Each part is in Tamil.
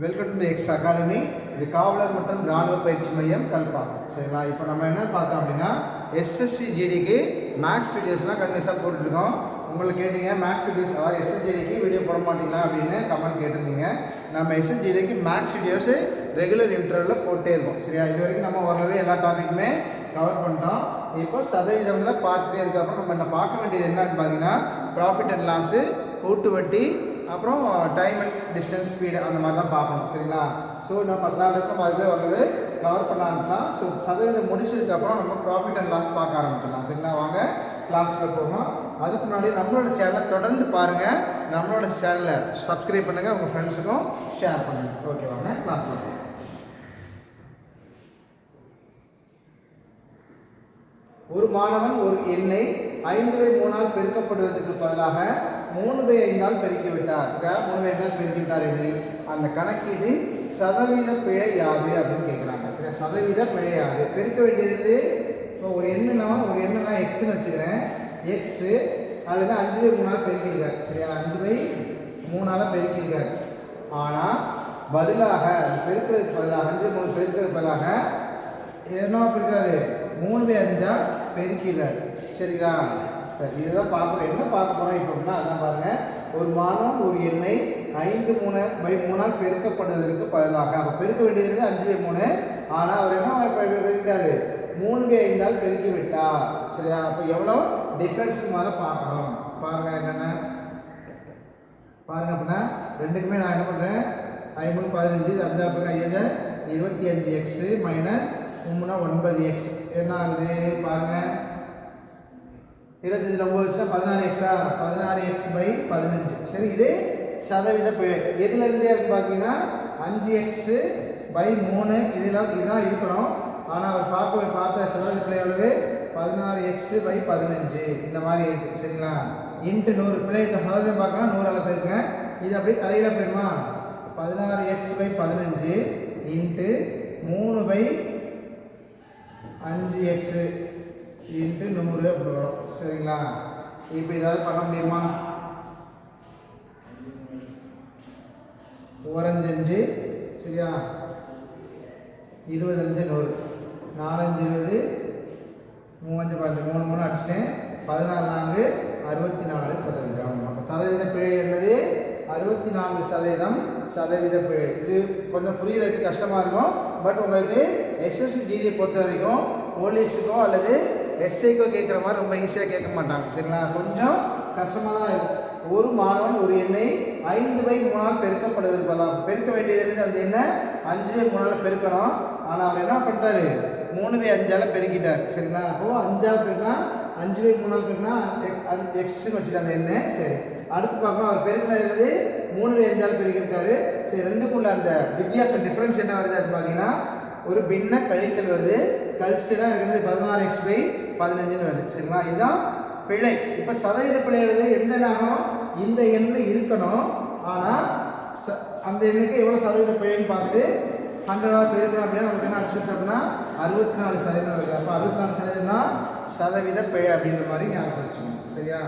வெல்கம் டு எக்ஸ் அகாடமி இது காவலர் மற்றும் இராணுவ பயிற்சி மையம் கல்பா. சரிங்களா? இப்போ நம்ம என்ன பார்த்தோம் அப்படின்னா எஸ்எஸ்சி ஜிடிக்கு மேக்ஸ் வீடியோஸ்லாம் கண்டினியூஸாக போட்டுருக்கோம் உங்களுக்கு கேட்டீங்க மேக்ஸ் வீடியோஸ் அதாவது எஸ்எஸ்ஜிடிக்கு வீடியோ போட மாட்டீங்களா அப்படின்னு கமெண்ட் கேட்டிருந்தீங்க. நம்ம எஸ்எஸ்ஜிடிக்கு மேக்ஸ் வீடியோஸு ரெகுலர் இன்டர்வியூவில் போட்டே இருக்கோம் சரியா? இது வரைக்கும் நம்ம ஓரளவு எல்லா டாப்பிக்குமே கவர் பண்ணிட்டோம். இப்போ சதவீதம்ல பார்த்துட்டே அதுக்கப்புறம் நம்ம என்ன பார்க்க வேண்டியது என்னன்னு பார்த்தீங்கன்னா ப்ராஃபிட் அண்ட் லாஸு கூட்டு வட்டி அப்புறம் டைம் அண்ட் டிஸ்டன்ஸ் ஸ்பீடு அந்த மாதிரி தான் பார்க்கணும் சரிங்களா? ஸோ நம்ம பத்து நாள் இருக்கும் அதுவே ஓரளவு கவர் பண்ண ஸோ சதவீதம் முடிச்சதுக்கப்புறம் நம்ம ப்ராஃபிட் அண்ட் லாஸ் பார்க்க ஆரம்பிச்சிடலாம். சரிங்களா? வாங்க கிளாஸ்க்குள்ள போகணும் அதுக்கு முன்னாடி நம்மளோட சேனலை தொடர்ந்து பாருங்கள் நம்மளோட சேனலை சப்ஸ்கிரைப் பண்ணுங்கள் உங்கள் ஃப்ரெண்ட்ஸுக்கும் ஷேர் பண்ணுங்கள் ஓகே வாங்க கிளாஸ் போகலாம். ஒரு மாணவன் ஒரு எண்ணை ஐந்து மூணால் பெருக்கப்படுவதற்கு பதிலாக மூணு பை ஐந்தால் பெருக்கிவிட்டார். ஸ்கொயர் மூணு பை ஐந்தால் பெருக்கிவிட்டார் என்று அந்த கணக்கீட்டின் சதவீத பிழை யாது அப்படின்னு கேட்குறாங்க சரியா சதவீத பிழை யாது பெருக்க வேண்டியது இப்போ ஒரு எண்ணுனா ஒரு எண்ணுனா எக்ஸ்னு வச்சுக்கிறேன். எக்ஸு அதில் அஞ்சு பை மூணால் பெருக்கியிருக்கார். சரியா அஞ்சு பை மூணால் பெருக்கியிருக்கார். ஆனால் பதிலாக பெருக்கிறதுக்கு பதிலாக அஞ்சு மூணு பெருக்கிறதுக்கு பதிலாக என்ன பெருக்கிறாரு? மூணு பை அஞ்சா பெருக்கிறார் சரிங்களா? சரி இதுதான் பார்க்குறோம் என்ன பார்க்க போகிறோம் இப்போ அப்படின்னா அதான் பாருங்கள் ஒரு மானம் ஒரு எண்ணெய் ஐந்து மூணு பை மூணால் பெருக்கப்படுவதற்கு பதிலாக அப்போ பெருக்க வேண்டியது அஞ்சு பை மூணு. ஆனால் அவர் என்ன பெ- பெருக்கிட்டாரு? மூணு பை ஐந்தால் பெருக்கி விட்டார் சரியா? அப்போ எவ்வளோ டிஃப்ரென்ஸ் மேலே பார்க்கணும். பாருங்க என்னென்ன? பாருங்க அப்படின்னா ரெண்டுக்குமே நான் என்ன பண்ணுறேன் ஐம்பது பதினஞ்சு அஞ்சாறு அப்படின்னா ஏழு இருபத்தி அஞ்சு எக்ஸு மைனஸ் மூணுனா ஒன்பது எக்ஸ் என்ன ஆகுது? பாருங்கள் இருபத்தஞ்சு ஒம்பது வச்சுன்னா பதினாறு எக்ஸா பதினாறு எக்ஸ் பை பதினஞ்சு. சரி இது சதவீத பிழை. எதுலேருந்து அப்படின்னு பார்த்தீங்கன்னா அஞ்சு எக்ஸு பை மூணு. இதெல்லாம் இதுதான் இருக்கணும். ஆனால் அவர் பார்க்க பார்த்த சதவீத பிழை எவ்வளவு? பதினாறு எக்ஸு பை பதினஞ்சு. இந்த மாதிரி இருக்குது சரிங்களா? இன்ட்டு நூறு. பிழை இந்த சதவீதம் பார்க்கலாம் நூறால் போயிருக்கேன் இது அப்படியே தலையில் போயிடுமா? பதினாறு எக்ஸ் பை பதினஞ்சு இன்ட்டு மூணு பை அஞ்சு எக்ஸு இன்ட்டு நூறு அப்படி வரும். சரிங்களா? இப்போ ஏதாவது பண்ண முடியுமா? ஓரஞ்சஞ்சு சரியா? இருபத்தஞ்சு நூறு. நாலஞ்சு இருபது மூவஞ்சு பதினஞ்சு மூணு மூணு அடிச்சிட்டேன். பதினாறு நான்கு அறுபத்தி நாலு சதவீதம். அப்போ சதவீத பிழை என்னது? அறுபத்தி நான்கு சதவீதம் சதவீத பிழை. இது கொஞ்சம் புரியறதுக்கு கஷ்டமாக இருக்கும். பட் உங்களுக்கு எஸ்எஸ்சி ஜிடியை பொறுத்த வரைக்கும் போலீஸுக்கோ அல்லது எஸ்ஐக்கோ கேட்குற மாதிரி ரொம்ப ஈஸியாக கேட்க மாட்டாங்க சரிங்களா? கொஞ்சம் கஷ்டமாக தான் இருக்கும். ஒரு மாணவன் ஒரு எண்ணை ஐந்து பை மூணால் பெருக்கப்படுது இருப்பலாம் பெருக்க வேண்டியது அந்த எண்ணை அஞ்சு பை மூணால் பெருக்கணும். ஆனால் அவர் என்ன பண்ணுறாரு மூணு பை அஞ்சால் பெருக்கிட்டார் சரிங்களா? அப்போது அஞ்சால் பெருக்கினா அஞ்சு பை மூணால் பெருக்கினா எக்ஸ்ன்னு வச்சுட்டு அந்த எண்ணெய் சரி. அடுத்து பார்க்கலாம் அவர் பெருக்கினது மூணு பை அஞ்சால் பெருக்கியிருக்காரு. சரி ரெண்டுக்குள்ள அந்த வித்தியாசம் டிஃப்ரென்ஸ் என்ன வருது அப்படின்னு பார்த்தீங்கன்னா ஒரு பின்ன கழித்தல் வருது. கழிச்சுட்டுனா இருக்கிறது பதினாறு எக்ஸ் பை பதினஞ்சுன்னு வருது. சரிங்களா? இதுதான் பிழை. இப்போ சதவீத பிழைகிறது எந்த நகம் இந்த எண்ணில் இருக்கணும். ஆனால் ச அந்த எண்ணுக்கு எவ்வளோ சதவீத பிழைன்னு பார்த்துட்டு ஹண்ட்ரடாக பெருக்கணும் அப்படின்னா நமக்கு என்ன அடிச்சுட்டோம்னா அறுபத்தி நாலு சதவீதம் வருது. அப்போ அறுபத்தி நாலு சதவீதம்னா சதவீத பிழை அப்படின்ற மாதிரி ஞாபகம் வச்சுக்கணும். சரியா?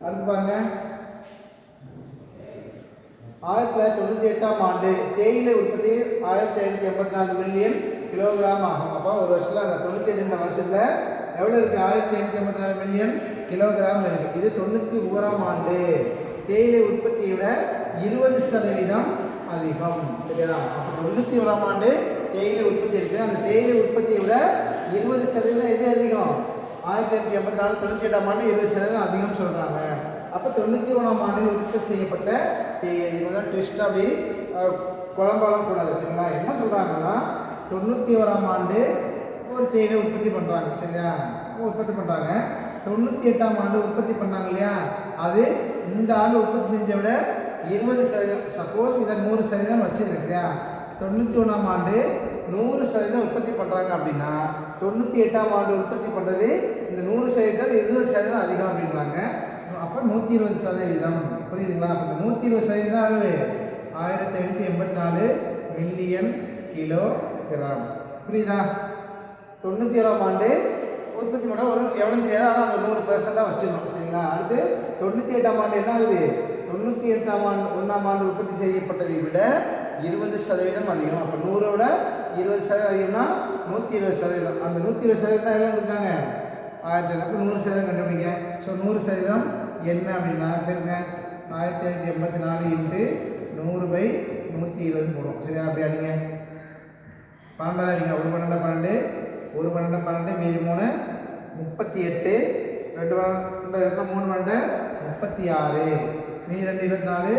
அடுத்து பாருங்க. ஆயிரத்தி தொள்ளாயிரத்தி தொண்ணூற்றி எட்டாம் ஆண்டு தேயிலை உற்பத்தி ஆயிரத்தி ஐநூற்றி எண்பத்தி நாலு மில்லியன் கிலோகிராம் ஆகும். அப்போ ஒரு வருஷத்தில் அந்த தொண்ணூற்றி ரெண்டு வருஷத்தில் எவ்வளோ இருக்குது ஆயிரத்தி ஐநூற்றி எண்பத்தி நாலு மில்லியன் கிலோகிராம் இருக்குது இது தொண்ணூற்றி ஓராம் ஆண்டு. தேயிலை உற்பத்தியை விட இருபது சதவீதம் அதிகம். சரியா? அப்போ தொண்ணூற்றி ஓராம் ஆண்டு தேயிலை உற்பத்தி இருக்குது அந்த தேயிலை உற்பத்தியை விட இருபது சதவீதம் எது அதிகம்? ஆயிரத்தி எண்ணூற்றி எண்பத்தி நாலு தொண்ணூற்றி எட்டாம் ஆண்டு இருபது சதவீதம் அதிகம் சொல்கிறாங்க அப்போ தொண்ணூற்றி ஒன்றாம் ஆண்டில் உற்பத்தி செய்யப்பட்ட தேயிலை. இது வந்து ட்விஸ்ட் அப்படி குழம்பெல்லாம் கூடாது. சரிங்களா? என்ன சொல்கிறாங்கன்னா தொண்ணூற்றி ஓராம் ஆண்டு ஒரு தேயிலை உற்பத்தி பண்ணுறாங்க சரியா? உற்பத்தி பண்ணுறாங்க தொண்ணூற்றி எட்டாம் ஆண்டு உற்பத்தி பண்ணாங்க இல்லையா? அது இந்த ஆண்டு உற்பத்தி செஞ்ச விட இருபது சதவீதம் சப்போஸ் இதை நூறு சதவீதம் வச்சுருங்க சரியா? தொண்ணூற்றி ஒன்றாம் ஆண்டு நூறு சதவீதம் உற்பத்தி பண்ணுறாங்க அப்படின்னா தொண்ணூற்றி எட்டாம் ஆண்டு உற்பத்தி பண்ணுறது இந்த நூறு சதவீதம் இருபது சதவீதம் அதிகம் அப்படின்றாங்க. அப்போ நூற்றி இருபது சதவீதம். புரியுதுங்களா? அப்போ இந்த நூற்றி இருபது சதவீதம் அளவு ஆயிரத்தி ஐநூற்றி எண்பத்தி நாலு மில்லியன் கிலோ கிராம் புரியுதா? தொண்ணூற்றி ஓராம் ஆண்டு உற்பத்தி பண்ண ஒரு எவ்வளோ தெரியாது ஆனால் அது நூறு பெர்சென்டாக வச்சுக்கணும் சரிங்களா? அடுத்து தொண்ணூற்றி எட்டாம் ஆண்டு என்ன ஆகுது? தொண்ணூற்றி எட்டாம் ஆண்டு ஒன்றாம் ஆண்டு உற்பத்தி செய்யப்பட்டதை விட இருபது சதவீதம் அதிகம். அப்போ நூறோட இருபது சதவீதம் அதிகம்னா நூற்றி இருபது சதவீதம். அந்த நூற்றி இருபது சதவீதம் எவ்வளோ கொடுத்தாங்க ஆயிரத்தி ஐநூறு நூறு சதவீதம் கண்டுபிடிங்க. ஸோ நூறு சதவீதம் என்ன அப்படின்னா பெருங்க ஆயிரத்தி ஐநூற்றி எண்பத்தி நாலு இன்ட்டு நூறு பை நூற்றி இருபது போடும் சரியா? அப்படி அடிங்க பன்னெண்டாவது அடிங்க. ஒரு பன்னெண்டு பன்னெண்டு. ஒரு பன்னெண்டு பன்னெண்டு. மீதி மூணு. முப்பத்தி எட்டு. ரெண்டு பன்னெண்டு இருக்கா மூணு பன்னெண்டு. முப்பத்தி ஆறு. மீதி ரெண்டு இருபத்தி நாலு.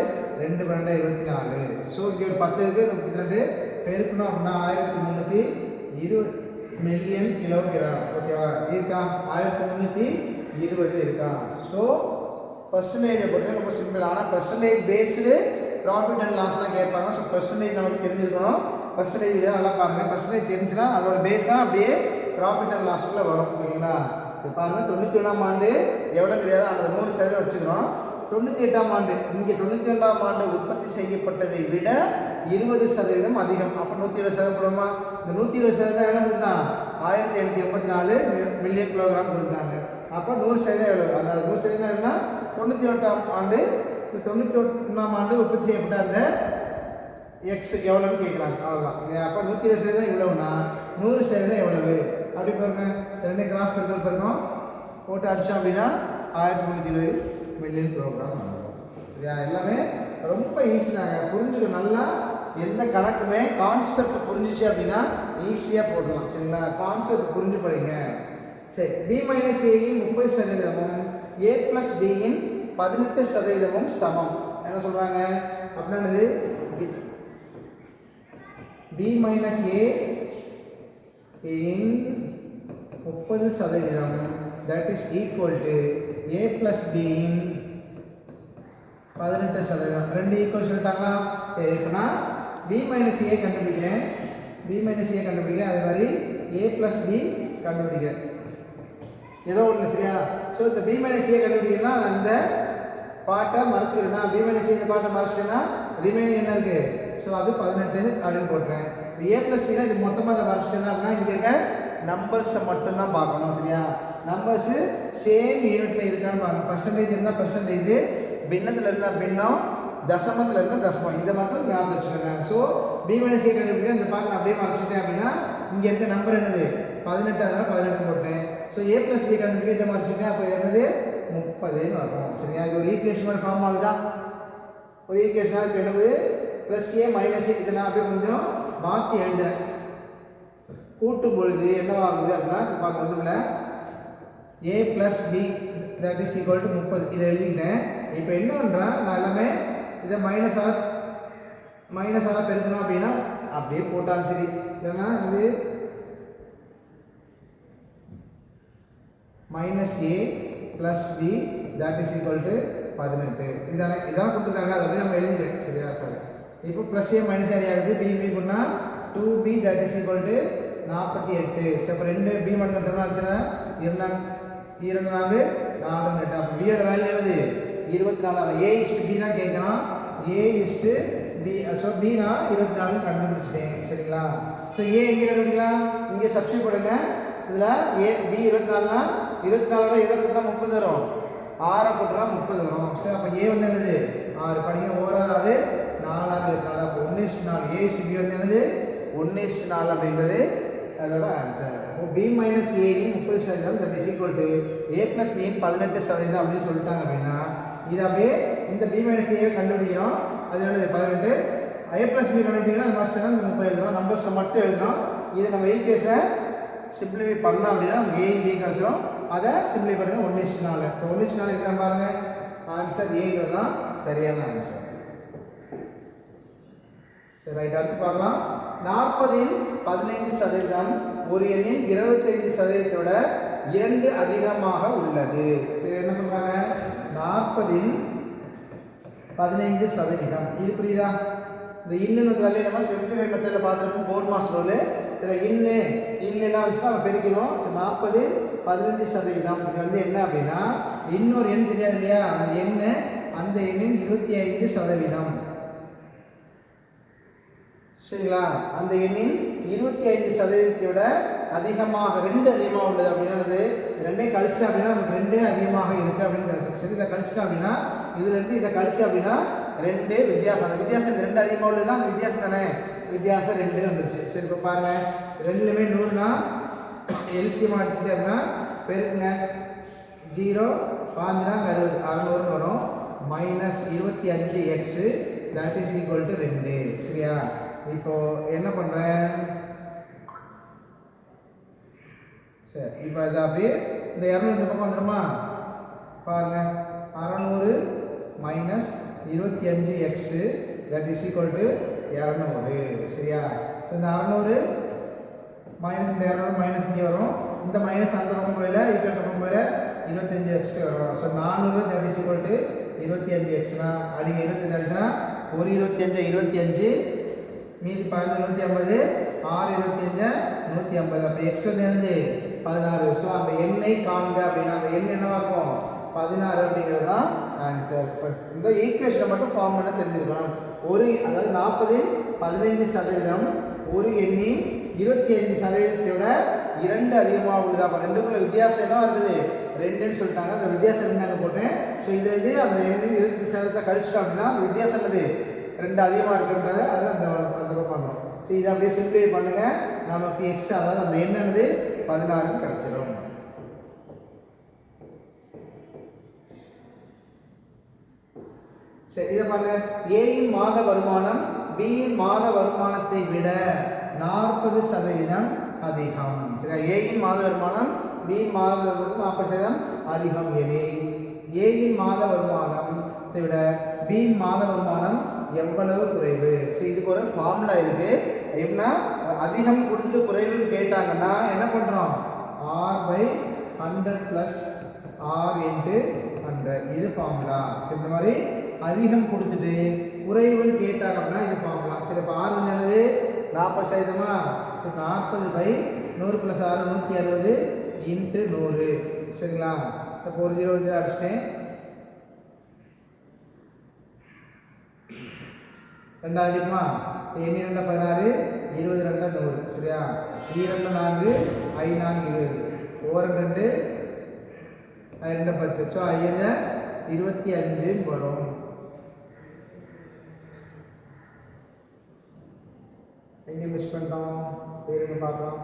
ரெண்டு பன்னெண்டு இருபத்தி நாலு. ஸோ இங்கே ஒரு பத்து இருக்குது முப்பத்தி ரெண்டு. பெருக்கணும் அப்படின்னா ஆயிரத்தி முந்நூற்றி இருபது மில்லியன் கிலோகிராம் ஓகேவா இருக்கா? ஆயிரத்தி முந்நூற்றி இருபது இருக்கா? ஸோ பர்சன்டேஜை பொறுத்த ரொம்ப சிம்பிள் ஆனால் பர்சன்டேஜ் பேஸ்டு ப்ராஃபிட் அண்ட் லாஸ்லாம் கேட்பாங்க ஸோ பர்சன்டேஜ் நமக்கு தெரிஞ்சிருக்கணும் பர்சன்டேஜ் நல்லா பாருங்கள் பர்சன்டேஜ் தெரிஞ்சுன்னா அதோட பேஸ் தான் அப்படியே ப்ராஃபிட் அண்ட் லாஸ்ட்டில் வரும். ஓகேங்களா? இப்போ பாருங்கள் தொண்ணூற்றி ஒன்றாம் ஆண்டு எவ்வளோ தெரியாது அந்த நூறு சதவீதம் வச்சுக்கிறோம். தொண்ணூற்றி எட்டாம் ஆண்டு இங்கே தொண்ணூற்றி ரெண்டாம் ஆண்டு உற்பத்தி செய்யப்பட்டதை விட இருபது சதவீதம் அதிகம். அப்போ நூற்றி இருபது சதவீதம் போடுமா இந்த நூற்றி இருபது சதவீதம் என்ன கொடுக்குறான் ஆயிரத்தி எழுநூற்றி எண்பத்தி நாலு மில்லியன் கிலோகிராம் கொடுக்குறாங்க. அப்போ நூறு சதவீதம் எவ்வளோ அதாவது நூறு சதவீதம் என்ன தொண்ணூற்றி எட்டாம் ஆண்டு இந்த தொண்ணூற்றி ஒன்றாம் ஆண்டு உற்பத்தி செய்யப்பட்ட அந்த எக்ஸ் எவ்வளோன்னு கேட்குறாங்க. அவ்வளோதான் சரி அப்போ நூற்றி இருபது சதவீதம் இவ்வளோன்னா நூறு சதவீதம் எவ்வளவு? அப்படி பாருங்க. ரெண்டு கிராஸ் பெருக்கல் பாருங்க. போட்டு அடித்தோம் அப்படின்னா ஆயிரத்தி முந்நூற்றி இருபது மில்லியன் ப்ரோக்ராம் சரியா? எல்லாமே ரொம்ப ஈஸி நாங்கள் புரிஞ்சுக்க நல்லா எந்த கணக்குமே கான்செப்ட் புரிஞ்சிச்சு அப்படின்னா ஈஸியாக போடலாம் சரிங்களா? கான்செப்ட் புரிஞ்சு படிங்க. சரி. பி மைனஸ் ஏயின் முப்பது சதவீதமும் ஏ ப்ளஸ் பியின் பதினெட்டு சதவீதமும் சமம். என்ன சொல்கிறாங்க அப்படின்னது பி மைனஸ் ஏ இன் முப்பது சதவீதம். That is equal to A plus பியின் பதினெட்டு சதவீதம். ரெண்டு ஈக்குவல் சொல்லிட்டாங்களா? சரி இப்போ நான் பி மைனஸ் ஏ கண்டுபிடிக்கிறேன். பி மைனஸ் ஏ கண்டுபிடிக்கிறேன். அதே மாதிரி ஏ ப்ளஸ் பி கண்டுபிடிக்கிறேன். ஏதோ ஒன்று சரியா? ஸோ இந்த பி மைனஸ் ஏ கண்டுபிடிக்கிறேன்னா அந்த பாட்டை மறைச்சிக்கிறேன்னா பி மைனஸ் ஏ இந்த பாட்டை மறைச்சிட்டேன்னா ரிமைனிங் என்ன இருக்குது ஸோ அது பதினெட்டு அப்படின்னு போட்டுறேன். ஏ ப்ளஸ் பினா இது மொத்தமாக அதை மறைச்சிட்டேன்னா அப்படின்னா இங்கே இருக்க நம்பர்ஸை மட்டும்தான் பார்க்கணும் சரியா? நம்பர்ஸு சேம் யூனிட்டில் இருக்கான்னு பார்க்கணும். பர்சன்டேஜ் இருந்தால் பர்சன்டேஜ் பின்னத்தில் இருந்தால் பின்னம் தசமத்தில் இருந்தால் தசமம். இதை மட்டும் ஞாபகம் வச்சுக்கோங்க. ஸோ பி மைனஸ் ஏ கண்டுபிடிக்க இந்த பார்க்க நான் அப்படியே மறைச்சிட்டேன் அப்படின்னா இங்கே இருக்க நம்பர் என்னது? பதினெட்டு அதனால் பதினெட்டு போட்டேன் ஸோ ஏ ப்ளஸ் பி கண்டுபிடிக்க இதை மறைச்சிட்டேன். அப்போ என்னது? முப்பதுன்னு வரும் சரியா? இது ஒரு ஈக்குவேஷன் ஃபார்ம் ஆகுதா? ஒரு ஈக்குவேஷனாக இப்போ என்னது? ப்ளஸ் ஏ மைனஸ் ஏ இதெல்லாம் அப்படியே கொஞ்சம் மாற்றி எழுதுறேன். கூட்டும் பொழுது என்னவாகுது அப்படின்னா பார்க்க ஒன்றும் A plus B that is equal to முப்பது. இதை எழுதிக்கிட்டேன். இப்போ என்ன பண்ணுறேன் நான் எல்லாமே இதை மைனஸாக மைனஸாக பெருக்கணும் அப்படின்னா அப்படியே போட்டாலும் சரி. இல்லைன்னா இது minus A plus B that is equal to பதினெட்டு. இதான இதான் கொடுத்துருக்காங்க. அதை அப்படியே நம்ம எழுதிக்கிறேன். சரியா? சார் இப்போ ப்ளஸ் ஏ மைனஸ் ஏ ஆகுது. பி பி பண்ணா two B that is equal to நாற்பத்தி எட்டு. சரி இப்போ ரெண்டு பி மட்டும் எத்தனை ஆச்சுன்னா இருந்தாங்க இரண்டு நாலு நாலு எட்டு அப்போ பியோட வேல்யூ என்னது? இருபத்தி நாலு. ஏ இஸ்ட்டு பி தான் கேட்குறான் A is to B so B நான் இருபத்தி நாலு கண்டுபிடிச்சிட்டேன். சரிங்களா? ஸோ ஏ எங்கே கண்டுபிடிக்கலாம்? இங்கே சப்ஸ்டியூட் பண்ணுங்க இதில் ஏ பி இருபத்தி நாலுனா இருபத்தி நாலோட எதை கூட்டினா முப்பது வரும்? ஆறை போட்டுறா முப்பது வரும். சரி அப்போ ஏ வந்து என்னது? ஆறு. படிங்க. ஓராறு ஆறு. நாலாக இருபத்தி அப்போ ஒன்று நாலு ஏ இஸ்ட்டு என்னது? ஒன்று நாலு அப்படின்றது அதோட ஆன்சர் அப்போ பி மைனஸ் ஏயின் முப்பது சதவீதம் that is equal to A plus பியின் பதினெட்டு சதவீதம் அப்படின்னு சொல்லிட்டாங்க அப்படின்னா இது அப்படியே இந்த பி மைனஸ் ஏ கண்டுபிடிக்கிறோம். அது என்னது? பதினெட்டு. ஐ ப்ளஸ் பி கண்டுபிடிக்கிறோம். அது மஸ்ட் இந்த முப்பது எழுதுறோம். நம்பர்ஸை மட்டும் எழுதுறோம். இதை நம்ம ஈக்குவேஷனை சிம்பிளிஃபை பண்ணோம் அப்படின்னா நமக்கு ஏ பி கிடச்சிடும் அதை சிம்பிளிஃபை பண்ணுங்க. ஒன்று நாலு இப்போ ஒன்று நாலு இருக்கிற பாருங்க. ஆன்சர் ஏங்கிறது தான் சரியான ஆன்சர் சரி ரைட் அடுத்து பார்க்கலாம். நாற்பதின் பதினைந்து சதவீதம் ஒரு எண்ணின் இருபத்தைந்து சதவீதத்தோட இரண்டு அதிகமாக உள்ளது. சரி என்ன சொல்றாங்க? நாற்பதின் பதினைந்து சதவீதம். இது புரியுதா? இந்த இன்னுன்னு வந்து நம்ம சிம்பிளிஃபை மெத்தடில் பார்த்துருப்போம் போர் மாஸ் சில இன்னு இன்னெல்லாம் வச்சு நம்ம பெருக்கணும் ஸோ நாற்பது பதினஞ்சு சதவீதம். இது வந்து என்ன அப்படின்னா இன்னொரு எண் தெரியாது இல்லையா? அந்த எண்ணு அந்த எண்ணின் இருபத்தி ஐந்து சதவீதம். சரிங்களா? அந்த எண்ணின் இருபத்தி ஐந்து சதவீதத்தை விட அதிகமாக ரெண்டு அதிகமாக உள்ளது அப்படின்னா அது ரெண்டையும் கழிச்சு அப்படின்னா நமக்கு ரெண்டே அதிகமாக இருக்குது அப்படின்னு கிடைச்சிடும் சரி இதை கழிச்சிட்டோம் அப்படின்னா இதுலேருந்து இதை கழிச்சு அப்படின்னா ரெண்டு வித்தியாசம். அந்த வித்தியாசம் இந்த ரெண்டு அதிகமாக உள்ளதுன்னா அந்த வித்தியாசம் தானே? வித்தியாசம் ரெண்டு வந்துருச்சு. சரி இப்போ பாருங்க. ரெண்டுலையுமே நூறுனா எல்சியமாக எடுத்துக்கிட்டே அப்படின்னா பெருக்குங்க. ஜீரோ பாஞ்சுனா அறுபது. அறநூறுன்னு வரும். மைனஸ் இருபத்தி அஞ்சு X that is equal to ரெண்டு. சரியா? இப்போ என்ன பண்ணுறேன் சரி இப்போ இது அப்படியே இந்த இரநூறு இந்த பக்கம் வந்துடுமா பாருங்க. அறநூறு மைனஸ் இருபத்தி அஞ்சு X that is equal to இரநூறு. சரியா? ஸோ இந்த அறநூறு மைனஸ் இந்த இரநூறு மைனஸ் இங்கே வரும். இந்த மைனஸ் அந்த பக்கம் போயில ஈக்குவல் பக்கம் போயில இருபத்தஞ்சு எக்ஸ் வரும். ஸோ நானூறு தட் இஸ் ஈக்குவல் டு இருபத்தி அஞ்சு எக்ஸ்னா அடிங்க இருபத்தஞ்சு அடினா ஒரு இருபத்தி அஞ்சு இருபத்தி அஞ்சு மீதி பதினஞ்சு நூற்றி ஐம்பது. ஆறு இருபத்தி அஞ்சு நூற்றி ஐம்பது. அப்போ எக்ஸ் வந்து என்னது? பதினாறு. ஸோ அந்த எண்ணை காண்க அப்படின்னா அந்த எண் என்னவா இருக்கும்? பதினாறு அப்படிங்கிறது தான் ஆன்சர் இப்போ இந்த ஈக்குவேஷனை மட்டும் ஃபார்ம் பண்ண தெரிஞ்சிருக்கணும். ஒரு அதாவது நாற்பது பதினைஞ்சு சதவீதம். ஒரு எண்ணின் இருபத்தி அஞ்சு சதவீதத்தை விட இரண்டு அதிகமாக உள்ளது? அப்போ ரெண்டுக்குள்ள வித்தியாசம் என்ன இருக்குது? ரெண்டுன்னு சொல்லிட்டாங்க. அந்த வித்தியாசம் ரெண்டு போட்டேன். ஸோ இது வந்து அந்த எண்ணின் இருபத்தி சதவீதத்தை கழிச்சிட்டோம் அப்படின்னா அந்த வித்தியாசம் என்னது? ரெண்டு அதிகமாக இருக்குன்றது அது அந்த அந்த பக்கம் ஸோ இதை அப்படியே சிம்பிளை பண்ணுங்க. நமக்கு எக்ஸ் அதாவது அந்த என்னது பதினாறுன்னு கிடைச்சிடும் சரி இதை பாருங்க. ஏயின் மாத வருமானம் பியின் மாத வருமானத்தை விட நாற்பது சதவீதம் அதிகம். சரியா? ஏயின் மாத வருமானம் பியின் மாத வருமானம் நாற்பது சதவீதம் அதிகம் எனில் ஏயின் மாத வருமானத்தை விட பியின் மாத வருமானம் எவ்வளவு குறைவு? ஸோ இதுக்கு ஒரு ஃபார்முலா இருக்கு. எப்படின்னா அதிகம் கொடுத்துட்டு குறைவுன்னு கேட்டாங்கன்னா என்ன பண்ணுறோம் R by hundred plus R into hundred இது ஃபார்முலா ஸோ இந்த மாதிரி அதிகம் கொடுத்துட்டு குறைவுன்னு கேட்டாங்க அப்படின்னா இது ஃபார்முலா சரி இப்போ ஆர் வந்து என்னது? நாற்பது சதவீதமா? ஸோ நாற்பது பை நூறு ப்ளஸ் ஆறு நூற்றி அறுபது இன்ட்டு நூறு. சரிங்களா? இப்போ ஒரு ஜீரோ ஜீரோ அடிச்சிட்டேன். ரெண்டாயிரமா எண்ணி ரெண்டு பதினாறு இருபது ரெண்டு நூறு சரியா? ஈ நான்கு ஐ நான்கு இருபது. ஓரம் ரெண்டு ரெண்டு பத்து. ஸோ ஐயத இருபத்தி அஞ்சு வரும். எங்கே மிஸ் பண்ணிட்டோம்? பேருங்க பார்க்கலாம்?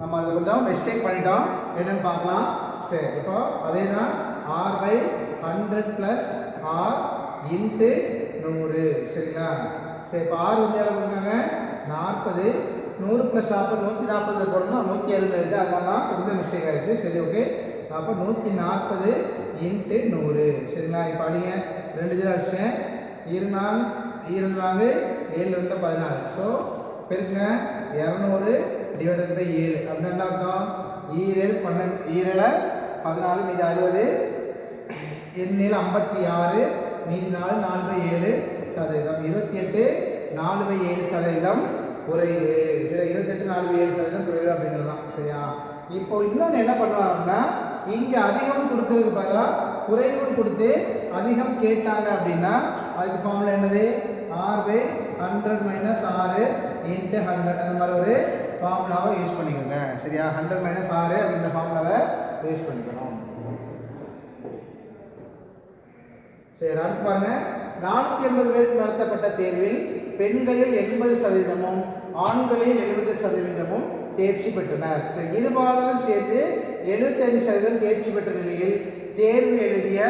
நம்ம அதை கொஞ்சம் மிஸ்டேக் பண்ணிட்டோம் என்னென்னு பார்க்கலாம். சரி இப்போ அதே தான் R by hundred plus R into நூறு. சரிங்களா? சரி இப்போ ஆர் வந்து எவ்வளோ பண்ணிருக்காங்க நாற்பது. நூறு ப்ளஸ் நாற்பது நூற்றி நாற்பது போடணும் நூற்றி அறுபது இருக்குது அதனால தான் கொஞ்சம் மிஸ்டேக் ஆகிடுச்சு சரி ஓகே அப்போ நூற்றி நாற்பது இன்ட்டு நூறு. சரிங்களா? இப்போ அடிங்க. ரெண்டு ஜீரோ அடிச்சிட்டேன். இருநாள் ஈரண்டாங்க ஏழு ரெண்டு பதினாலு. ஸோ பெருங்க இரநூறு டிவைடட் பை ஏழு. அப்படின்னா என்ன அர்த்தம்? ஈரல் பன்னெண்டு ஈரல பதினாலு மீது அறுபது. எண்ணில் ஐம்பத்தி ஆறு மீதி நாலு நாலு பை ஏழு சதவீதம். இருபத்தி எட்டு நாலு பை ஏழு சதவீதம் குறைவு. சரி இருபத்தெட்டு நாலு பை ஏழு சதவீதம் குறைவு அப்படிங்கிறது தான். சரியா? இப்போ இன்னொன்று என்ன பண்ணுவாங்கன்னா இங்கே அதிகம் கொடுக்கறதுக்கு பதிலாக குறைவும் கொடுத்து அதிகம் கேட்டாங்க அப்படின்னா அதுக்கு ஃபார்முலா என்னது? ஆர் பை ஹண்ட்ரட் மைனஸ் ஆறு இன்ட்டு ஹண்ட்ரட் அந்த மாதிரி ஒரு ஃபார்முலாவை யூஸ் பண்ணிக்கோங்க. சரியா? ஹண்ட்ரட் மைனஸ் ஆறு அப்படின்ற ஃபார்முலாவை யூஸ் பண்ணிக்கணும். சரி அடுத்து பாருங்க. நானூற்றி எண்பது பேருக்கு நடத்தப்பட்ட தேர்வில் பெண்களில் எண்பது சதவீதமும் ஆண்களில் எழுபது சதவீதமும் தேர்ச்சி பெற்றனர். சரி இருபாலும் சேர்த்து எழுபத்தஞ்சு சதவீதம் தேர்ச்சி பெற்ற நிலையில் தேர்வு எழுதிய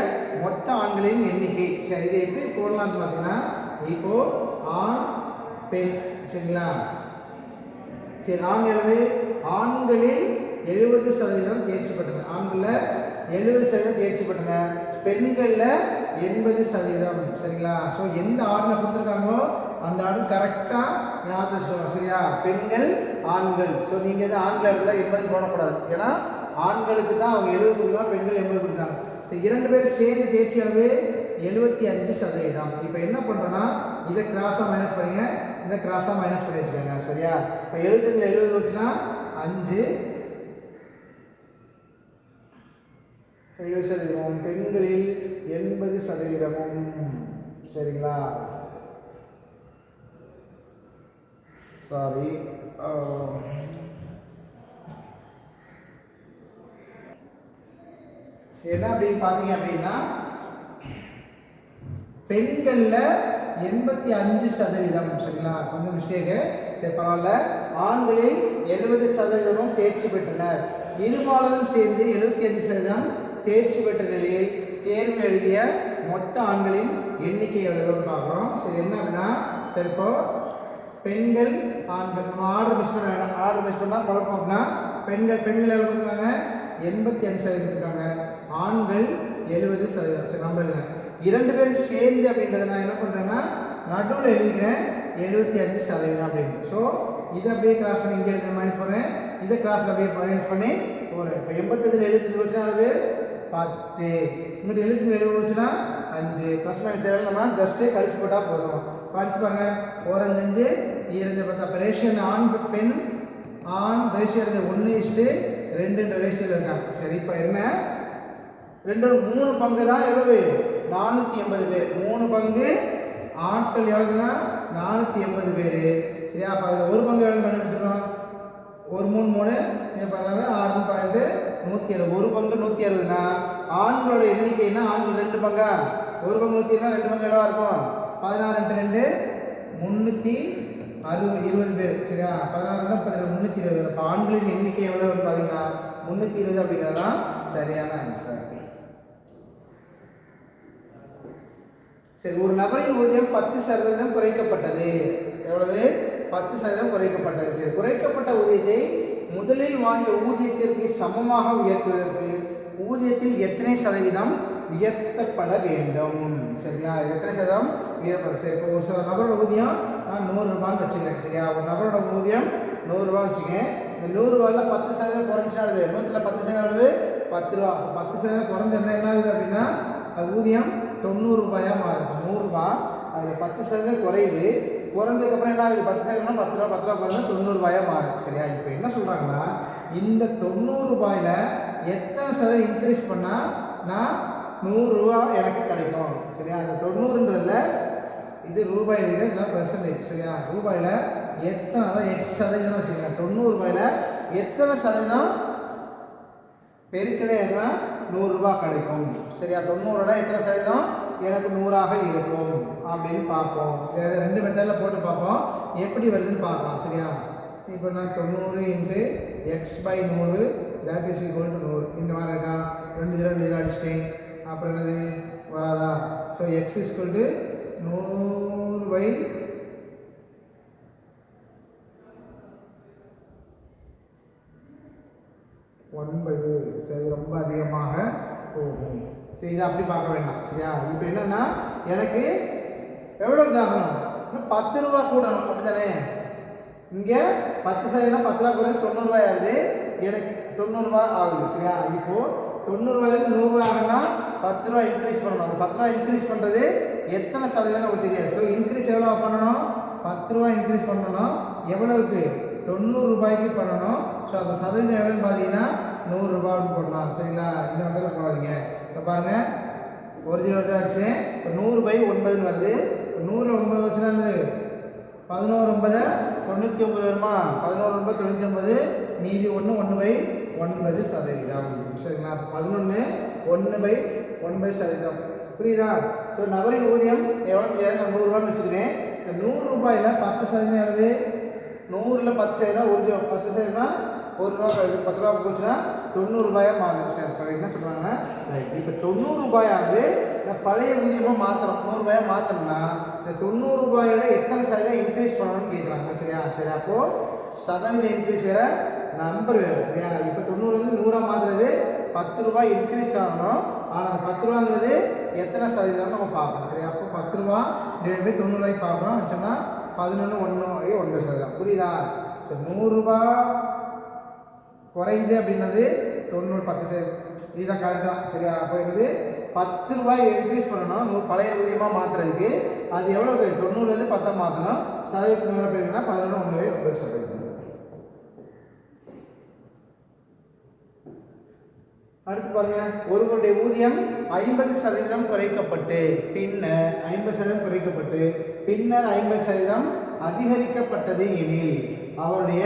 மொத்த ஆண்களின் எண்ணிக்கை. சரி இது எப்படி போடலான்னு பார்த்தீங்கன்னா இப்போ ஆண் பெண் சரிங்களா? சரி ஆண்களவே ஆண்களில் எழுபது சதவீதம் தேர்ச்சி பெற்றனர். ஆண்களில் எழுபது சதவீதம் தேர்ச்சி பெற்றனர். பெண்களில் எண்பது சதவீதம். சரிங்களா? ஸோ எந்த ஆர்டரில் கொடுத்துருக்காங்களோ அந்த ஆர்டர் கரெக்டாக ஞாபகம் வச்சுக்கணும் சரியா? பெண்கள் ஆண்கள். ஸோ நீங்கள் எது ஆண்கள் இருந்தால் எண்பது போடக்கூடாது. ஏன்னா ஆண்களுக்கு தான் அவங்க எழுபது கொடுக்கலாம் பெண்கள் எண்பது கொடுக்குறாங்க. ஸோ இரண்டு பேர் சேர்ந்து தேர்ச்சி அளவு எழுபத்தி அஞ்சு சதவீதம். இப்போ என்ன பண்ணுறோன்னா இதை கிராஸாக மைனஸ் பண்ணுங்கள் இந்த கிராஸாக மைனஸ் பண்ணி வச்சுக்கோங்க. சரியா? இப்போ எழுபத்தஞ்சில் எழுபது வச்சுன்னா அஞ்சு. எழுபது சதவீதமும் பெண்களில் எண்பது சதவீதமும். சரிங்களா? சாரி um, என்ன அப்படின்னு பார்த்தீங்க அப்படின்னா பெண்களில் எண்பத்தி அஞ்சு சதவீதம் சரிங்களா? கொஞ்சம் மிஸ்டேக்கு சரி பரவாயில்ல. ஆண்களில் எழுபது சதவீதமும் தேர்ச்சி பெற்றனர். இருபாலரும் சேர்ந்து எழுபத்தி அஞ்சு சதவீதம் தேர்ச்சி பெற்ற நிலையில் தேர்வு எழுதிய மொத்த ஆண்களின் எண்ணிக்கை எவ்வளவுன்னு பார்க்குறோம். சரி என்ன அப்படின்னா சரி இப்போ பெண்கள் ஆண்கள் நம்ம ஆர்டர் மிஸ் பண்ண வேண்டாம் ஆர்டர் மிஸ் பண்ணால் குழப்பம் அப்படின்னா பெண்கள் பெண்கள் எவ்வளோ இருக்காங்க எண்பத்தி அஞ்சு சதவீதம் இருக்காங்க ஆண்கள் எழுபது சதவீதம். சரி நம்ம இரண்டு பேரும் சேர்ந்து அப்படின்றத நான் என்ன பண்ணுறேன்னா நடுவில் எழுதிக்கிறேன் எழுபத்தி அஞ்சு சதவீதம் அப்படின்னு. ஸோ இதை அப்படியே கிராஸ் பண்ணி இங்கே எழுதுற மைனஸ் பண்ணேன் இதை கிராஸ் அப்படியே மைனஸ் பண்ணி போகிறேன் இப்போ எண்பத்தஞ்சில் எழுபத்தஞ்சு வச்சுனா அளவு பத்து. இங்கிட்ட எழுபத்தஞ்சு எழுபது வச்சுன்னா அஞ்சு. ப்ளஸ் மைனஸ் தேவை நம்ம ஜஸ்ட்டு கழிச்சு போட்டால் போதும். படிச்சுப்பாங்க பாருங்க. ஓரஞ்சு அஞ்சு ஈரஞ்சு பத்து அப்போ ரேஷியன் ஆண் பெண் ஆண் ரேஷியோ இருந்த ஒன்று இஷ்டு ரெண்டு ரேஷியோவில் இருக்காங்க. சரி இப்போ என்ன? ரெண்டு மூணு பங்கு தான் எவ்வளவு? நானூற்றி எண்பது பேர். மூணு பங்கு ஆட்கள் எவ்வளோன்னா நானூற்றி எண்பது பேர். சரியா? அப்போ அதில் ஒரு பங்கு எவ்வளோ கண்டுபிடிச்சிருக்கோம் ஒரு மூணு மூணு பதினாறு ஆறு பாயிண்ட் நூற்றி அறுபது. ஒரு பங்கு நூற்றி அறுபதுனா ஆண்களோட எண்ணிக்கைன்னா ஆண்கள் ரெண்டு பங்கா? ஒரு பங்கு நூற்றி இருபதுனா ரெண்டு பங்கு எவ்வளோ இருக்கும்? பதினாறு ரெண்டு ரெண்டு முந்நூற்றி அறுபது இருபது பேர். சரியா? பதினாறுனா பதினாறு முந்நூற்றி இருபது. அப்போ ஆண்களின் எண்ணிக்கை எவ்வளோன்னு பார்த்தீங்கன்னா முந்நூற்றி இருபது அப்படிங்கிறது தான் சரியான ஆன்சர் சரி ஒரு நபரின் ஊதியம் பத்து சதவீதம் குறைக்கப்பட்டது. எவ்வளவு? பத்து சதவீதம் குறைக்கப்பட்டது. சரி குறைக்கப்பட்ட ஊதியத்தை முதலில் வாங்கிய ஊதியத்திற்கு சமமாக உயர்த்துவதற்கு ஊதியத்தில் எத்தனை சதவீதம் உயர்த்தப்பட வேண்டும்? சரியா? எத்தனை சதவீதம் உயர்த்தப்பட சரி இப்போ ஒரு சில நபரோட ஊதியம் நான் நூறுரூபான்னு வச்சுக்கிறேன். சரியா? ஒரு நபரோட ஊதியம் நூறுரூவா வச்சுக்கேன் இந்த நூறுரூவாயில் பத்து சதவீதம் குறைஞ்சாடுது நூற்றில் பத்து சதவீதம் பத்து ரூபா. பத்து சதவீதம் குறைஞ்ச என்ன ஆகுது அப்படின்னா அது ஊதியம் தொண்ணூறு ரூபாயாக மாறும். நூறுரூபா அதில் பத்து சதவீதம் குறையுது. குறைஞ்சதுக்கப்புறம் என்ன ஆகுது? பத்து சதவீதம்னா பத்து ரூபா பத்து ரூபா குறைஞ்சா தொண்ணூறு மாறும் சரியா? இப்போ என்ன சொல்கிறாங்கன்னா இந்த தொண்ணூறு ரூபாயில் எத்தனை சதவீதம் இன்க்ரீஸ் பண்ணால் நான் நூறுரூவா எனக்கு கிடைக்கும். சரியா? அந்த தொண்ணூறுன்றதில் இது ரூபாயில் இது இதெல்லாம் பெர்சன்டேஜ் சரியா? ரூபாயில் எத்தனை அதான் எக்ஸ் சதவீதம் வச்சுக்கோங்க. தொண்ணூறு ரூபாயில் எத்தனை சதவீதம் என்ன நூறுரூபா கிடைக்கும். சரியா தொண்ணூறோட எத்தனை சதவீதம்? எனக்கு நூறாக இருக்கும். அப்படின்னு பார்ப்போம். சரி அதை ரெண்டு மெத்தடில் போட்டு பார்ப்போம். எப்படி வருதுன்னு பார்க்கலாம் சரியா? இப்போ நான் தொண்ணூறு இன்ட்டு எக்ஸ் பை நூறு தட் இஸ் ஈக்குவல் டு நூறு. இந்த மாதிரி இருக்கா ரெண்டு ஜீரோ ரெண்டு ஜீரோ அடிச்சிட்டேன். அப்புறம் என்னது? வராதா? ஸோ எக்ஸ் இஸ் டு நூறு பை ஒன்பது சரி ரொம்ப அதிகமாக போகும். சரி இதை அப்படி பார்க்க வேண்டாம் சரியா? இப்போ என்னென்னா எனக்கு எவ்வளோ இதாகணும் இன்னும் பத்து ரூபா கூடணும் அப்படிதானே இங்கே பத்து சதவீதம் பத்து ரூபா குறைஞ்சு தொண்ணூறுபாய் ஆகுது எனக்கு தொண்ணூறுரூவா ஆகுது சரியா? இப்போது தொண்ணூறுபாயிலேருந்து நூறுரூவா ஆகுனா பத்து ரூபா இன்க்ரீஸ் பண்ணணும். அந்த பத்து ரூபா இன்க்ரீஸ் பண்ணுறது எத்தனை சதவீதம் நமக்கு தெரியாது. ஸோ இன்க்ரீஸ் எவ்வளோ பண்ணணும்? பத்து ரூபா இன்க்ரீஸ் பண்ணணும். எவ்வளவுக்கு? தொண்ணூறு ரூபாய்க்கு பண்ணணும். ஸோ அந்த சதவீதம் எவ்வளோன்னு பார்த்தீங்கன்னா நூறுரூபான்னு போடலாம். சரிங்களா? இந்த மாதிரி போடாதீங்க. இப்போ பாருங்கள் ஒரு ஜீரோ ஆச்சு இப்போ நூறு பை ஒன்பதுன்னு வருது. நூறு நூறில் ஒன்பது வச்சு என்னது? பதினோரு ஒன்பது தொண்ணூற்றி ஒன்பது வருமா? பதினோரு ஒன்பது தொண்ணூற்றி ஒன்பது மீதி ஒன்று ஒன்று பை ஒன்பது சதவீதம். சரிங்களா? பதினொன்று ஒன்று பை ஒன்பது சதவீதம். புரியுதா? ஸோ நபரின் ஊதியம் எவ்வளோ தெரியாது. நான் நூறுரூவான்னு வச்சுக்கிறேன். இந்த நூறு ரூபாயில் பத்து சதவீதம் எவ்வளவு நூறில் பத்து சதவீதம் ஒரு பத்து சதவீதம் ஒரு ரூபா இது பத்து ரூபா போச்சுன்னா தொண்ணூறுபாயாக மாறுது. சார் இப்போ என்ன சொல்கிறாங்கன்னா ரைட் இப்போ தொண்ணூறு ரூபாயாவது பழைய ஊதியமாக மாற்றுறோம் நூறுரூபாயாக மாற்றணும்னா இந்த தொண்ணூறு ரூபாயோட எத்தனை சதவீதம் இன்க்ரீஸ் பண்ணணும்னு கேட்குறாங்க சரியா? சரி அப்போது சதவீத இன்க்ரீஸ் வேறு நம்பர் வேறு சரியா? இப்போ தொண்ணூறுலேருந்து நூறாக மாற்றுறது பத்து ரூபாய் இன்க்ரீஸ் ஆகணும். ஆனால் அந்த பத்து ரூபாங்கிறது எத்தனை சதவீதம் நம்ம பார்க்கணும். சரி அப்போ பத்து ரூபா டிவைட் பை தொண்ணூறுபாய்க்கு பார்க்குறோம். வச்சோம்னா பதினொன்று ஒன்று ஒன்று சதவீதம். புரியுதா? சரி நூறுரூபா குறையுது அப்படின்னது தொண்ணூறு பத்து சதவீதம். இதுதான் கரெக்டாக சரியா? அப்போ என்னது? பத்து ரூபாய் இன்க்ரீஸ் பண்ணணும் நூறு பழைய ஊதியமாக மாற்றுறதுக்கு அது எவ்வளோ பேர்? தொண்ணூறுலேருந்து பத்தா மாற்றணும் சதவீதத்துக்கு மேலே பேருன்னா பதினொன்று ஒன்று ஒன்பது சதவீதம். அடுத்து பாருங்க. ஒருவருடைய ஊதியம் ஐம்பது சதவீதம் குறைக்கப்பட்டு பின்னர் ஐம்பது சதவீதம் குறைக்கப்பட்டு பின்னர் ஐம்பது சதவீதம் அதிகரிக்கப்பட்டது எனில் அவருடைய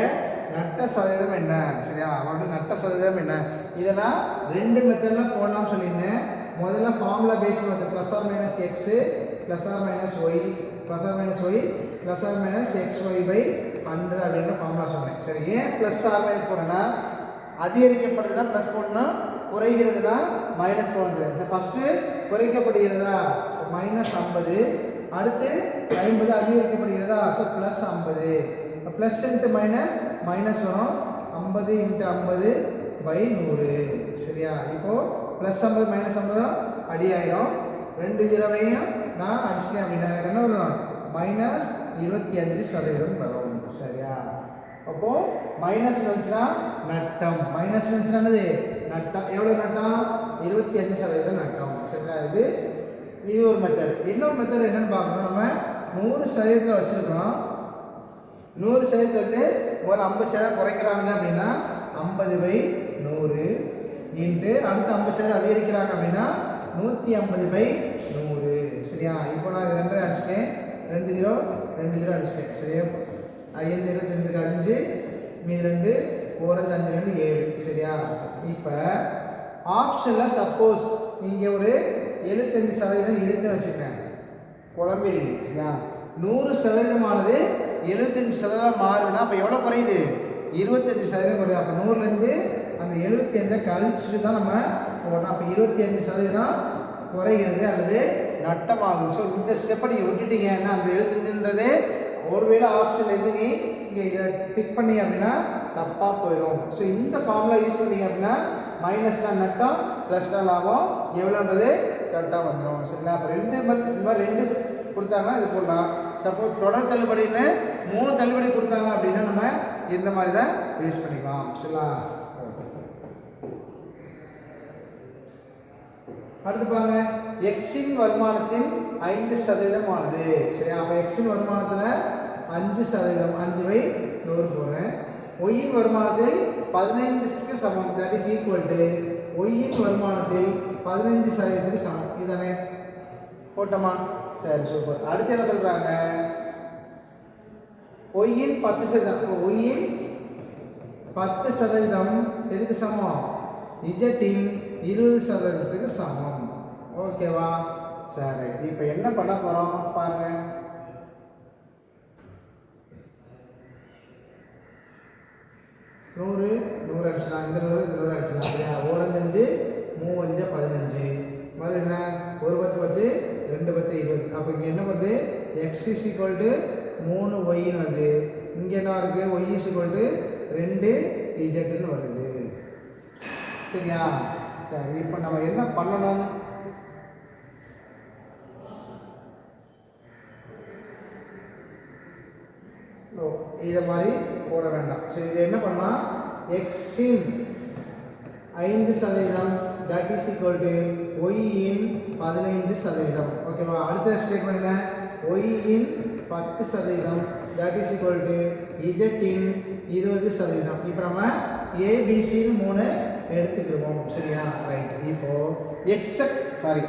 நட்ட சதவீதம் என்ன? சரியா? அவருடைய நட்ட சதவீதம் என்ன? இதெல்லாம் ரெண்டு மெத்தடில் போடலாம்னு சொல்லியிருந்தேன். முதல்ல formula base method plus R minus X plus R minus Y plus R minus Y plus R minus X Y by hundred அப்படின்ற ஃபார்முலா சொன்னேன் சரி ஏன் ப்ளஸ் ஆர் மைனஸ் போனேன்னா அதிகரிக்கப்படுதுன்னா ப்ளஸ் போடணும் குறைகிறதுனா மைனஸ் போடுறது இந்த ஃபஸ்ட்டு குறைக்கப்படுகிறதா? மைனஸ் ஐம்பது. அடுத்து ஐம்பது அதிகரிக்கப்படுகிறதா? ஸோ ப்ளஸ் ஐம்பது. ப்ளஸ் இன்ட்டு மைனஸ் மைனஸ் வரும். ஐம்பது இன்ட்டு ஐம்பது பை நூறு. சரியா? இப்போது ப்ளஸ் ஐம்பது மைனஸ் ஐம்பது அடி ஆயிரும் ரெண்டு ஜீரோவையும் நான் அடிச்சிட்டேன் அப்படின்னா எனக்கு என்ன வரும்? மைனஸ் இருபத்தி அஞ்சு சதவீதம் வரும். சரியா? அப்போது மைனஸ் வந்துச்சுன்னா நட்டம். மைனஸ் வந்துச்சுன்னா என்னது? நட்டம். எவ்வளோ நட்டம்? இருபத்தி அஞ்சு சதவீதம் நட்டம். சரியா இது இது ஒரு மெத்தட் இன்னொரு மெத்தட் என்னென்னு பார்க்கணும். நம்ம நூறு சதவீதத்தில் வச்சுருக்கோம் நூறு சதவீதத்தில் வந்து ஒரு ஐம்பது சதவீதம் குறைக்கிறாங்க அப்படின்னா ஐம்பது பை நூறு இன்று அடுத்து ஐம்பது சதவீதம் அதிகரிக்கிறாங்க அப்படின்னா நூற்றி ஐம்பது பை நூறு. சரியா? இப்போ நான் இது ரெண்டரை அடிச்சிட்டேன். ரெண்டு ஜீரோ ரெண்டு ஜீரோ அடிச்சிட்டேன். சரியா? ஐந்து இருபத்தஞ்சுக்கு அஞ்சு மீது ரெண்டு ஓரஞ்சு அஞ்சு ரெண்டு ஏழு. சரியா? இப்போ ஆப்ஷனில் சப்போஸ் இங்கே ஒரு எழுபத்தஞ்சு சதவீதம் இருக்குன்னு வச்சுக்கேன் குழம்பிடுங்க. சரியா? நூறு சதவீதமானது எழுபத்தஞ்சு சதவீதம் மாறுதுன்னா அப்போ எவ்வளோ குறையுது? இருபத்தஞ்சு சதவீதம் குறையுது. அப்போ நூறுலேருந்து அந்த எழுபத்தி அஞ்சை கழிச்சுட்டு தான் நம்ம போடணும். அப்போ இருபத்தி அஞ்சு சதவீதம் குறைகிறது அல்லது நட்டமாகுது. ஸோ இந்த ஸ்டெப்பை நீங்கள் விட்டுட்டீங்கன்னா அந்த எழுபத்தஞ்சுன்றது ஒருவேளை ஆப்ஷன் எது நீ இங்கே இதை டிக் பண்ணி அப்படின்னா தப்பாக போயிடும். ஸோ இந்த ஃபார்முலா யூஸ் பண்ணீங்க அப்படின்னா மைனஸ்னால் நட்டம் ப்ளஸ்னால் லாபம். எவ்வளோன்றது கரெக்டாக வந்துடும் சரிங்களா? அப்போ ரெண்டு இந்த மாதிரி ரெண்டு கொடுத்தாங்கன்னா இது போடலாம். சப்போஸ் தொடர் தள்ளுபடின்னு மூணு தள்ளுபடி கொடுத்தாங்க அப்படின்னா நம்ம இந்த மாதிரி தான் யூஸ் பண்ணிக்கலாம். சரிங்களா? அடுத்து பாருங்க. எக்ஸின் வருமானத்தின் ஐந்து சதவீதமானது சரியா? அப்போ எக்ஸின் வருமானத்தில் அஞ்சு சதவீதம் அஞ்சு பை நூறு போகிறேன் ஒய்யின் வருமானத்தில் பதினைந்துக்கு சமம். தட் இஸ் ஈக்குவல் டு ஒய்யின் வருமானத்தில் பதினைஞ்சு சதவீதத்துக்கு சமம். இதுதானே போட்டோமா? சரி சூப்பர் அடுத்து என்ன சொல்கிறாங்க ஒய்யின் பத்து சதவீதம். ஒய்யின் பத்து சதவீதம் எதுக்கு சமம்? இஜட்டின் இருபது சதவீதத்துக்கு சமம். ஓகேவா சரி. இப்போ என்ன பண்ண போகிறோம் பாருங்க. நூறு நூறு அடிச்சிடலாம். இந்த நூறு இந்த நூறு அடிச்சிடலாம் இல்லையா? ஓரஞ்சஞ்சு மூவஞ்சு பதினஞ்சு. முதல்ல என்ன? ஒரு பத்து பத்து ரெண்டு பத்து இருபது. அப்போ இங்கே என்ன வருது? எக்ஸ் இஸ் ஈக்குவல் டு மூணு ஒய்ன்னு வருது. இங்கே என்ன இருக்குது ஒய் இஸ் ஈக்குவல் டு ரெண்டு இஜெட்டுன்னு வருது. சரியா? சரி இப்போ நம்ம என்ன பண்ணணும்? ஓ, இதை மாதிரி போட வேண்டாம். சரி இது என்ன பண்ணலாம்? எக்ஸின் ஐந்து சதவீதம் தட் இஸ் ஈக்குவல் டு ஒய்யின் பதினைந்து சதவீதம். ஓகேவா அடுத்த ஸ்டேட்மெண்ட் என்ன? ஒய்யின் பத்து சதவீதம். தட் இஸ் ஈக்குவல் டு இஜட்டின் இருபது சதவீதம். இப்போ நம்ம ஏபிசின்னு மூணு எடுத்துக்கிடுவோம். சரியா? ரைட் இப்போ X sorry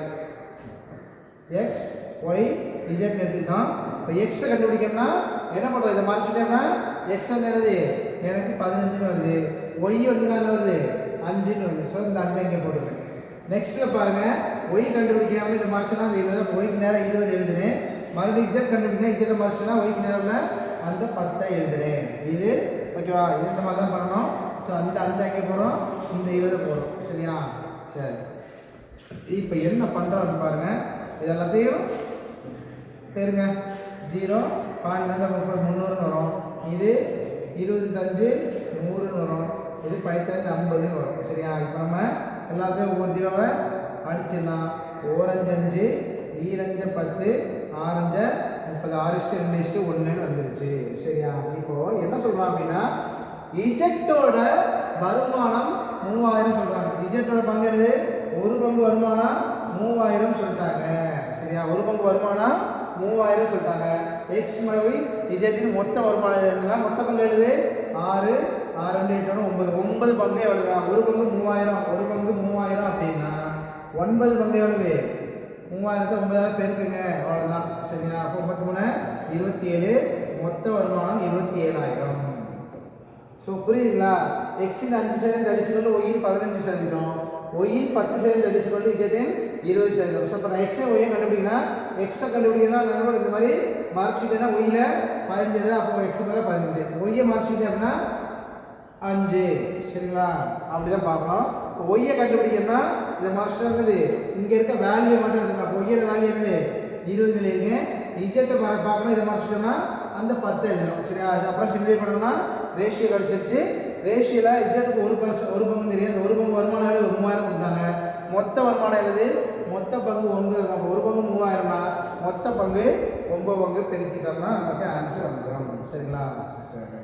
X Y Z எடுத்துக்கிட்டோம். இப்போ எக்ஸை கண்டுபிடிக்கணும்னா என்ன பண்ணுறோம் இதை மறைச்சிட்டோம்னா எக்ஸ் வந்து என்னது? எனக்கு பதினஞ்சுன்னு வருது. ஒய் வந்து என்ன வருது அஞ்சுன்னு வருது. ஸோ இந்த அஞ்சு இங்கே போட்டுருக்கேன் நெக்ஸ்ட்டில் பாருங்கள் ஒய் கண்டுபிடிக்காமல் இதை மறைச்சோன்னா அந்த இருபது ஒய்க்கு நேரம் இருபது எழுதுனேன் மறுபடியும் இஜெட் கண்டுபிடிக்கா இஜெட்டை மறைச்சோன்னா ஒய்க்கு நேரம் அந்த பத்தை எழுதுறேன். இது ஓகேவா இது இந்த மாதிரி தான் பண்ணணும். ஸோ அந்த அஞ்சு அங்கே போகிறோம் இந்த இருபது போகிறோம் சரியா? சரி. இப்போ என்ன பண்ணுறோம்னு பாருங்கள் இது எல்லாத்தையும் பேருங்க. ஜீரோ பன்னெண்டு முப்பது முந்நூறுன்னு வரும். இது இருபத்தஞ்சு நூறுன்னு வரும். இது பதினஞ்சு ஐம்பதுன்னு வரும். சரியா? இப்போ நம்ம எல்லாத்தையும் ஒவ்வொரு ஜீரோவை அடிச்சிடலாம். ஓரஞ்சு அஞ்சு ஈரஞ்சு பத்து ஆரஞ்ச முப்பது. ஆறு இஷ்டு ரெண்டு இஷ்டு ஒன்றுன்னு வந்துருச்சு. சரியா? இப்போது என்ன சொல்கிறோம் அப்படின்னா இஜெக்டோட வருமானம் மூவாயிரம் சொல்கிறாங்க இஜெக்டோட பங்கு என்னது? ஒரு பங்கு வருமானம் மூவாயிரம் சொல்லிட்டாங்க. சரியா? ஒரு பங்கு வருமானம் மூவாயிரம் சொல்லிட்டாங்க. எக்ஸ் மனைவி இஜெக்டின் மொத்த வருமானம் மொத்த பங்கு எழுது ஆறு ரெண்டு எட்டு ஒன்பது. ஒன்பது பங்கு எவ்வளவு ஒரு பங்கு மூவாயிரம் ஒரு பங்கு மூவாயிரம் அப்படின்னா ஒன்பது பங்கு எவ்வளவு மூவாயிரத்து ஒன்பதாயிரம் பெருக்குங்க. அவ்வளோதான் சரிங்களா? அப்போ பத்து மூணு இருபத்தி ஏழு மொத்த வருமானம் இருபத்தி ஏழாயிரம் ஸோ புரியுதுங்களா எக்ஸின் அஞ்சு சதவீதம் தடிச்சுக்கொண்டு ஒயின் பதினஞ்சு சதவீதம். ஒயின் பத்து சதவீதம் தடிச்சுக்கொண்டு இஜெட்டின் இருபது சதவீதம். ஸோ இப்போ நான் எக்ஸை ஒய்யை கண்டுபிடிக்கனா எக்ஸை கண்டுபிடிக்கனா நண்பர் இந்த மாதிரி மறைச்சிக்கிட்டேன்னா ஒய்யில் பதினஞ்சு அப்போ எக்ஸ் மேலே பதினஞ்சு. ஒய்யை மறைச்சிக்கிட்டேன் அப்படின்னா அஞ்சு சரிங்களா? அப்படி தான் பார்க்கணும். இப்போ ஒய்யை கண்டுபிடிக்கணும்னா இந்த மாஸ்டர் என்னது? இங்கே இருக்க வேல்யூ மட்டும் எடுத்துக்கலாம் அப்போ ஒய்யோட வேல்யூ என்னது? இருபது நிலைங்க இஜெட்டை பார்க்கணும். இதை மாஸ்டர்னா அந்த பத்து எழுதணும். சரியா? அதுக்கப்புறம் சிம்பிளை பண்ணோம்னா ரேஷியோ கிடச்சிருச்சு. ரேஷியோவில் இஜெட்டுக்கு ஒரு பங்கு ஒரு பங்கு தெரியாது. ஒரு பங்கு வருமானம் எவ்வளவு? மூவாயிரம் கொடுத்தாங்க. மொத்த வருமானம் எழுது மொத்த பங்கு ஒன்று நம்ம ஒரு பங்கு மூவாயிரம்னா மொத்த பங்கு ஒன்பது பங்கு பெருக்கிட்டோம்னா நமக்கு ஆன்சர் வந்துடும் சரிங்களா சரி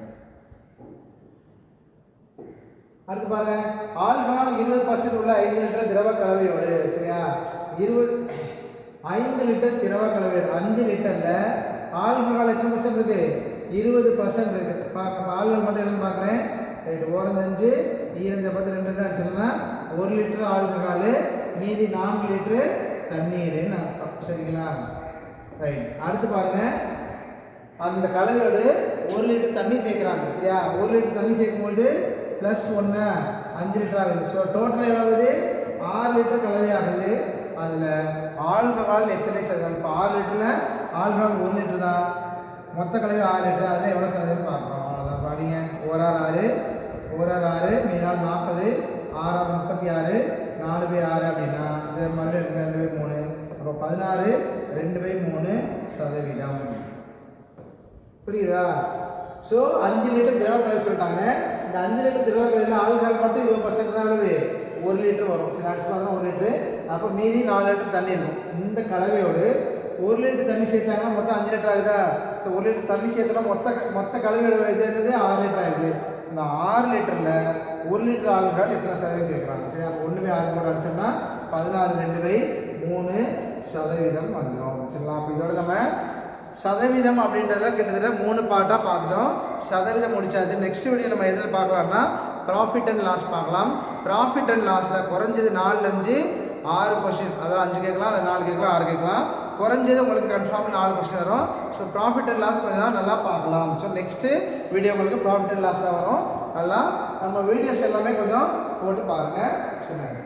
அடுத்து பாருங்க. ஆல்கஹால் இருபது பர்சன்ட் உள்ள ஐந்து லிட்டர் திரவ கலவையோடு சரியா? இருபது ஐந்து லிட்டர் திரவ கலவையோடு அஞ்சு லிட்டரில் ஆல்கஹால் எத்தனை பர்சன்ட் இருக்கு? இருபது பர்சன்ட் இருக்கு. பார்க்க ஆல்கஹால் மட்டும் என்னன்னு பார்க்குறேன். ரைட் ஓரஞ்சு அஞ்சு பத்து ரெண்டு ரெண்டு அடிச்சோம்னா ஒரு லிட்டர் ஆல்கஹாலு மீதி நான்கு லிட்டரு தண்ணீர்னு அர்த்தம். சரிங்களா? ரைட் அடுத்து பாருங்க. அந்த கலவையோடு ஒரு லிட்டர் தண்ணி சேர்க்குறாங்க சரியா? ஒரு லிட்டர் தண்ணி சேர்க்கும்போது ப்ளஸ் ஒன்று அஞ்சு லிட்டர் ஆகுது. ஸோ டோட்டல் எவ்வளவு ஆறு லிட்டர் கலவை ஆகுது அதில் ஆல்கஹால் எத்தனை சதவீதம் இப்போ ஆறு லிட்டரில் ஆல்கஹால் ஒரு லிட்டர் தான். மொத்த கலவை ஆறு லிட்டர் அதில் எவ்வளோ சதவீதம் பார்க்குறோம். அவ்வளோதான் பாடிங்க ஓராறு ஆறு ஒரு ஆறு ஆறு. மீனால் நாற்பது. ஆறு முப்பத்தி ஆறு. நாலு பை ஆறு அப்படின்னா இது மறுபடியும் ரெண்டு பை மூணு. அப்போ பதினாறு. ரெண்டு பை மூணு சதவீதம். புரியுதா? ஸோ அஞ்சு லிட்டர் திரவ கலவை சொல்லிட்டாங்க. இந்த அஞ்சு லிட்டர் திரவ ஆல்கஹால் மட்டும் இருபது பர்சன்ட் அளவு. ஒரு லிட்டர் வரும். சில அடிச்சு பார்த்தா ஒரு லிட்டரு. அப்போ மீதி நாலு லிட்டர் தண்ணி இருக்கும். இந்த கலவையோடு ஒரு லிட்டர் தண்ணி சேர்த்தாங்கன்னா மொத்தம் அஞ்சு லிட்டர் ஆகுதா? ஸோ ஒரு லிட்டர் தண்ணி சேர்த்தனா மொத்த மொத்த கலவையோட இது என்னது? ஆறு லிட்டர் ஆகுது. இந்த ஆறு லிட்டரில் ஒரு லிட்டர் ஆல்கஹால் எத்தனை சதவீதம் கேட்குறாங்க? சரி அப்போ ஒன்றுமே ஆறு போட்டு அடிச்சோம்னா பதினாறு ரெண்டு பை மூணு சதவீதம் வந்துடும் சரிங்களா? அப்போ இதோட நம்ம சதவீதம் அப்படின்றதுல கிட்டத்தட்ட மூணு பார்ட்டாக பார்த்துட்டோம். சதவீதம் முடிச்சாச்சு. நெக்ஸ்ட் வீடியோ நம்ம எதில் பார்க்கலாம்னா ப்ராஃபிட் அண்ட் லாஸ் பார்க்கலாம். ப்ராஃபிட் அண்ட் லாஸில் குறைஞ்சது நாலுலேருந்து ஆறு கொஸ்டின் அதாவது அஞ்சு கேட்கலாம் இல்லை நாலு கேட்கலாம் ஆறு கேட்கலாம். குறைஞ்சது உங்களுக்கு கன்ஃபார்ம் நாலு கொஸ்டின் வரும். ஸோ ப்ராஃபிட் அண்ட் லாஸ் கொஞ்சம் நல்லா பார்க்கலாம். ஸோ நெக்ஸ்ட்டு வீடியோ உங்களுக்கு ப்ராஃபிட் அண்ட் லாஸ் தான் வரும். நல்லா நம்ம வீடியோஸ் எல்லாமே கொஞ்சம் போட்டு பாருங்கள் சொல்லுங்கள்